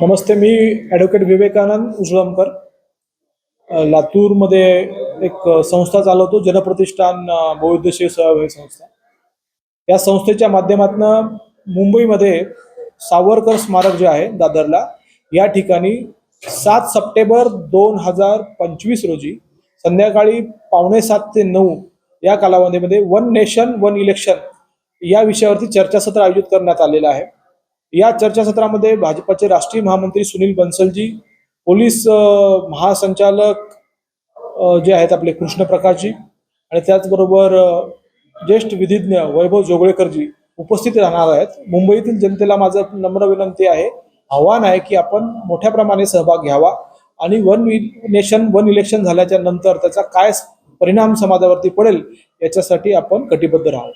नमस्ते मी advocate Vivekananda उजळमकर. लातूरमध्ये एक संस्था चालवतो जनप्रतिष्ठान बहुउद्देशीय सहभागी संस्था. या संस्थेच्या माध्यमातून मुंबईमध्ये सावरकर स्मारक जे आहे दादरला या ठिकाणी सात सप्टेंबर दोन हजार पंचवीस रोजी संध्याकाळी पावणे सात ते नऊ या कालावधीमध्ये वन नेशन वन इलेक्शन या विषयावरती चर्चासत्र आयोजित करण्यात आलेलं आहे. या चर्चासत्रामध्ये भाजपाचे राष्ट्रीय महामंत्री सुनील बन्सलजी पोलीस महासंचालक जे आहेत आपले कृष्ण प्रकाशजी आणि त्याचबरोबर ज्येष्ठ विधिज्ञ वैभव जोगळेकरजी उपस्थित राहणार आहेत. मुंबईतील जनतेला माझं नम्र विनंती आहे आव्हान आहे की आपण मोठ्या प्रमाणे सहभाग घ्यावा आणि वन नेशन वन इलेक्शन झाल्याच्यानंतर त्याचा काय परिणाम समाजावरती पडेल याच्यासाठी आपण कटिबद्ध राहावं.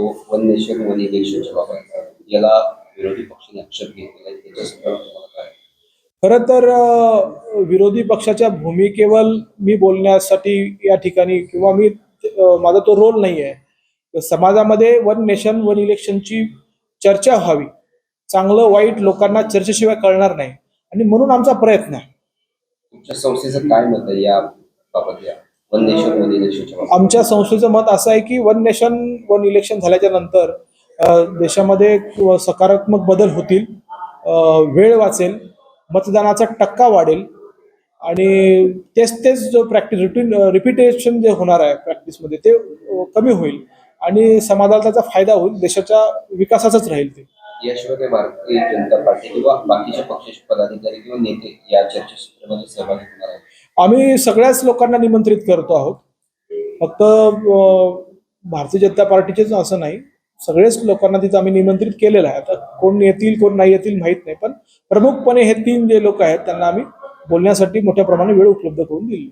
तो वन नेशन वन इलेक्शनच्या बाबत याला विरोधी पक्षाने आक्षेप घेतलेला आहे त्याच्या संदर्भात तुम्हाला काय? खरं तर विरोधी पक्षाच्या भूमिकेवर मी बोलण्यासाठी या ठिकाणी किंवा मी माझा तो रोल नाही आहे समाजामध्ये वन नेशन वन इलेक्शनची चर्चा व्हावी. चांगलं वाईट लोकांना चर्चेशिवाय कळणार नाही. आणि म्हणून आमचा प्रयत्न आहे. तुमच्या संस्थेचं काय मत आहे या बाबत या? वन नेशन वन इलेक्शनच्या आमच्या संस्थेचं मत असं आहे की वन नेशन वन इलेक्शन झाल्याच्यानंतर देशामध्ये सकारात्मक बदल होतील वेळ वाचेल मतदानाचा टक्का वाढेल आणि तेच तेच जो प्रॅक्टिस रुटीन रिपिटेशन जे होणार आहे प्रॅक्टिसमध्ये ते कमी होईल आणि समाजाला त्याचा फायदा होईल देशाच्या विकासाचाच राहील ते. याशिवाय भारतीय जनता पार्टी किंवा बाकीच्या पक्षाचे पदाधिकारी किंवा नेते या चर्चासत्रामध्ये सहभागी आम्ही सगळ्याच लोकांना निमंत्रित करतो आहोत. फक्त भारतीय जनता पार्टीचेच असं नाही. सगळेच लोकांना तिथं आम्ही निमंत्रित केलेलं आहे. आता कोण येतील कोण नाही येतील माहीत नाही. पण प्रमुखपणे हे तीन जे लोक आहेत त्यांना आम्ही बोलण्यासाठी मोठ्या प्रमाणे वेळ उपलब्ध करून दिली.